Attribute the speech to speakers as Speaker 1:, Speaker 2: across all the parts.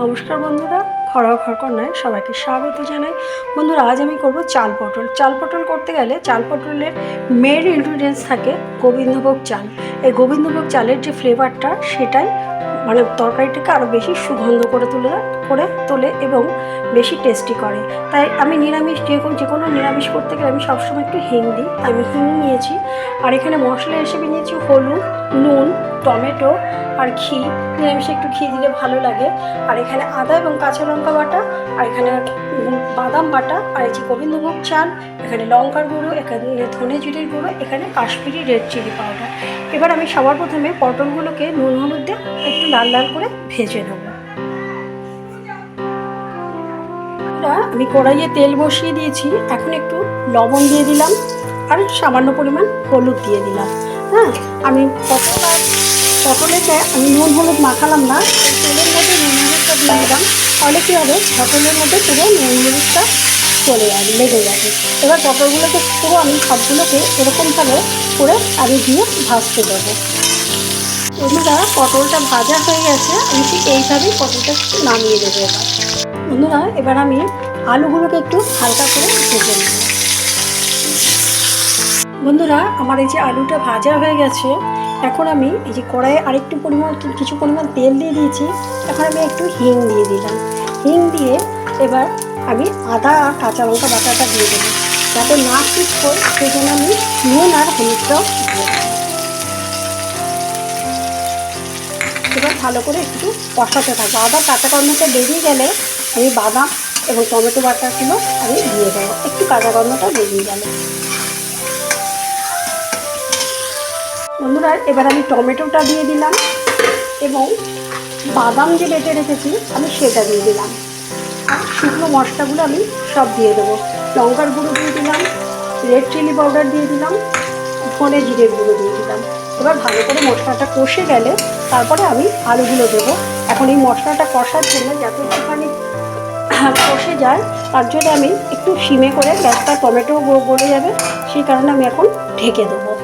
Speaker 1: নমস্কার বন্ধুরা ঘরোয়া ঘরকন্যায় সবাইকে স্বাগত জানাই। বন্ধুরা, আজ আমি করব চাল পটল। চাল পটল করতে গেলে চাল পটলের মেন ইনগ্রিডিয়েন্টস থাকে গোবিন্দভোগ চাল। এই গোবিন্দভোগ চালের যে ফ্লেভারটা সেটাই মানে তরকারিটাকে আরও বেশি সুগন্ধ করে তুলে করে তোলে এবং বেশি টেস্টি করে। তাই আমি নিরামিষ যে কোনো যে কোনো নিরামিষ করতে গেলে আমি সবসময় একটু হিং দিই। আমি হিং নিয়েছি, আর এখানে মশলা হিসেবে নিয়েছি হলুদ, নুন, টমেটো আর ঘি। নিরামিষে একটু ঘি দিলে ভালো লাগে। আর এখানে আদা এবং কাঁচা লঙ্কা বাটা, আর এখানে বাদাম বাটা, আর এই যে গোবিন্দভোগ চাল, এখানে লঙ্কার গুঁড়ো, এখানে ধনে জিরের গুঁড়ো, এখানে কাশ্মীরি রেড চিলি পাউডার এবার আমি সবার প্রথমে পটলগুলোকে নুন হলুদ দিয়ে একটু লাল লাল করে ভেজে নেব। এবার আমি কড়াইয়ে তেল বসিয়ে দিয়েছি। এখন একটু লবণ দিয়ে দিলাম আর সামান্য পরিমাণ হলুদ দিয়ে দিলাম। হ্যাঁ আমি পটল আর পটলেতে আমি নুন হলুদ মাখালাম না, তেলের মধ্যে নুন হলুদটা দিয়ে দিলাম। তাহলে কী হবে? পটলের মধ্যে পুরো নুন হলুদটা চলে যাবে লেগে যাবে। এবার পটলগুলোকে পুরো আমি সবগুলোকে এরকমভাবে করে আমি দিয়ে ভাজতে দেবো। বন্ধুরা পটলটা ভাজা হয়ে গেছে, আমি ঠিক এইভাবেই পটলটা নামিয়ে দেবো এবার। বন্ধুরা, এবার আমি আলুগুলোকে একটু হালকা করে ভেজে নেব। বন্ধুরা, আমার এই যে আলুটা ভাজা হয়ে গেছে, এখন আমি এই যে কড়াইয়ে আরেকটু পরিমাণ কিছু পরিমাণ তেল দিয়ে দিয়েছি, এখন আমি একটু হিং দিয়ে দিলাম। হিং দিয়ে এবার আমি আদা আর কাঁচা লঙ্কা বাটাটা দিয়ে দেবো। যাতে না ঠিক হয় সেই জন্য আমি নুন আর হলুদটাও দিয়ে এবার ভালো করে একটু কষাতে থাকব। আবার কাঁচা গন্ধটা বেরিয়ে গেলে আমি বাদাম এবং টমেটো বাটাগুলো আমি দিয়ে দেবো। একটু কাঁচা গন্ধটা বেরিয়ে গেলে বন্ধুরা, এবার আমি টমেটোটা দিয়ে দিলাম এবং বাদাম যে বেটে রেখেছি, আমি সেটা দিয়ে দিলাম। আর শুকনো মশলাগুলো আমি সব দিয়ে দেবো। লঙ্কার গুঁড়ো দিয়ে দিলাম রেড চিলি পাউডার দিয়ে দিলাম, ধনে জিরের গুঁড়ো দিয়ে দিলাম। এবার ভালো করে মশলাটা কষে গেলে তারপরে আমি আলুগুলো দেবো। এখন এই মশলাটা কষার জন্য যাতে একটুখানি কষে যায় তার জন্য আমি একটু সিমে করে গ্যাসটা টমেটো গ- গলে যাবে, সেই কারণে আমি এখন ঢেকে দেবো।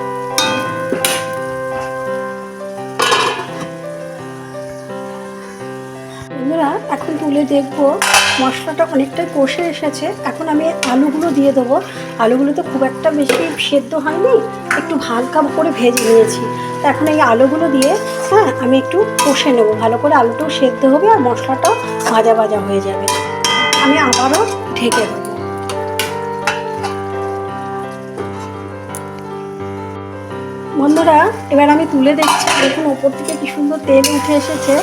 Speaker 1: বন্ধুরা, এখন তুলে দেখব মশলাটা অনেকটাই কষে এসেছে। এখন আমি আলুগুলো দিয়ে দেবো। আলুগুলো তো খুব একটা বেশি সেদ্ধ হয়নি, একটু হালকা করে ভেজে নিয়েছি। তো এখন এই আলুগুলো দিয়ে হ্যাঁ আমি একটু কষে নেব। ভালো করে আলুটাও সেদ্ধ হবে আর মশলাটাও ভাজা ভাজা হয়ে যাবে। আমি আবারও ঢেকে দেবো। বন্ধুরা, এবার আমি তুলে দেখছি দেখুন ওপর থেকে কি সুন্দর তেল উঠে এসেছে।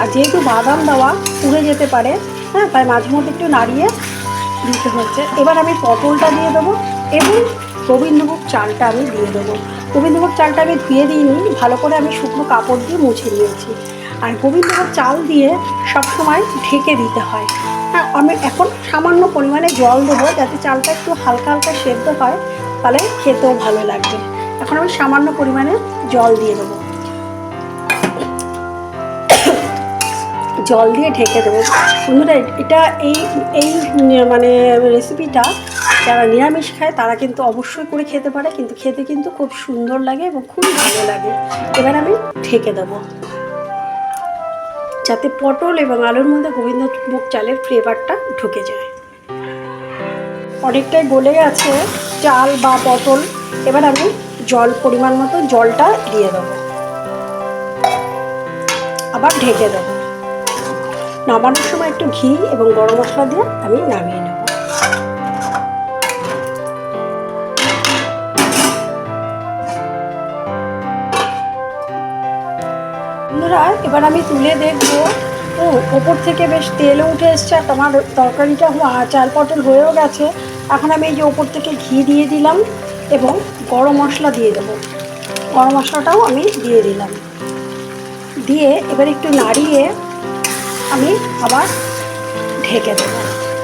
Speaker 1: আর যেহেতু বাদাম দেওয়া পুড়ে যেতে পারে হ্যাঁ তাই মাঝে মধ্যে একটু নাড়িয়ে দিতে হচ্ছে এবার আমি পটলটা দিয়ে দেবো এবং গোবিন্দভোগ চালটা আমি দিয়ে দেবো। গোবিন্দভোগ চালটা আমি ধুয়ে দিইনি, ভালো করে আমি শুকনো কাপড় দিয়ে মুছে নিয়েছি। আর গোবিন্দভোগ চাল দিয়ে সবসময় ঢেকে দিতে হয়। হ্যাঁ আমি এখন সামান্য পরিমাণে জল দেবো যাতে চালটা একটু হালকা হালকা সেদ্ধ হয়, তাহলে খেতেও ভালো লাগবে। এখন আমি সামান্য পরিমাণে জল দিয়ে দেবো। জল দিয়ে ঢেকে দেবো। বন্ধুরা, এটা এই এই মানে রেসিপিটা যারা নিরামিষ খায়, তারা কিন্তু অবশ্যই করে খেতে পারে, কিন্তু খেতে কিন্তু খুব সুন্দর লাগে এবং খুব ভালো লাগে। এবার আমি ঢেকে দেবো। যাতে পটল এবং আলুর মধ্যে গোবিন্দ গোবিন্দভোগ চালের ফ্লেভারটা ঢুকে যায়। অনেকটাই গলে গেছে চাল বা পটল। এবার আমি জল, পরিমাণ মতো জলটা দিয়ে দেব। আবার ঢেকে দেব। নামানোর সময় একটু ঘি এবং গরম মশলা দিয়ে আমি নামিয়ে নেব। এবার আমি তুলে দেখব। ও, ওপর থেকে বেশ তেলও উঠে এসছে আর তোমার তরকারিটা চাল পটল হয়েও গেছে। এখন আমি এই যে ওপর থেকে ঘি দিয়ে দিলাম এবং গরম মশলা দিয়ে দেবো। গরম মশলাটাও আমি দিয়ে দিলাম। দিয়ে এবার একটু নাড়িয়ে আমি আবার ঢেকে দেবো।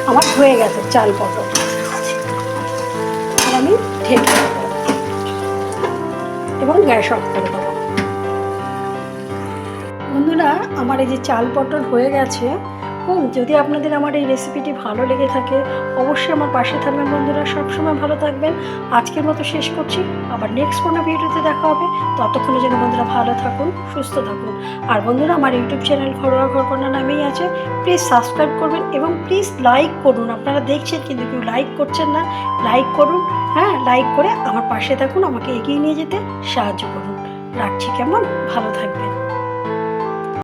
Speaker 1: আমার হয়ে গেছে চাল পটল। আমি ঢেকে দেবো। এবং গ্যাস অফ করে দেবো। বন্ধুরা, আমার এই যে চাল পটল হয়ে গেছে। হুম, যদি আপনাদের আমার এই রেসিপিটি ভালো লেগে থাকে, অবশ্যই আমার পাশে থাকবেন বন্ধুরা। সবসময় ভালো থাকবেন। আজকের মতো শেষ করছি। আবার নেক্সট কোনো ভিডিওতে দেখা হবে। ততক্ষণে যেন বন্ধুরা ভালো থাকুন, সুস্থ থাকুন। আর বন্ধুরা, আমার ইউটিউব চ্যানেল ঘরোয়া ঘরকন্যা নামেই আছে। প্লিজ সাবস্ক্রাইব করবেন এবং প্লিজ লাইক করুন। আপনারা দেখছেন কিন্তু কেউ লাইক করছেন না। লাইক করুন হ্যাঁ লাইক করে আমার পাশে থাকুন। আমাকে এগিয়ে নিয়ে যেতে সাহায্য করুন। রাখছি কেমন? ভালো থাকবেন।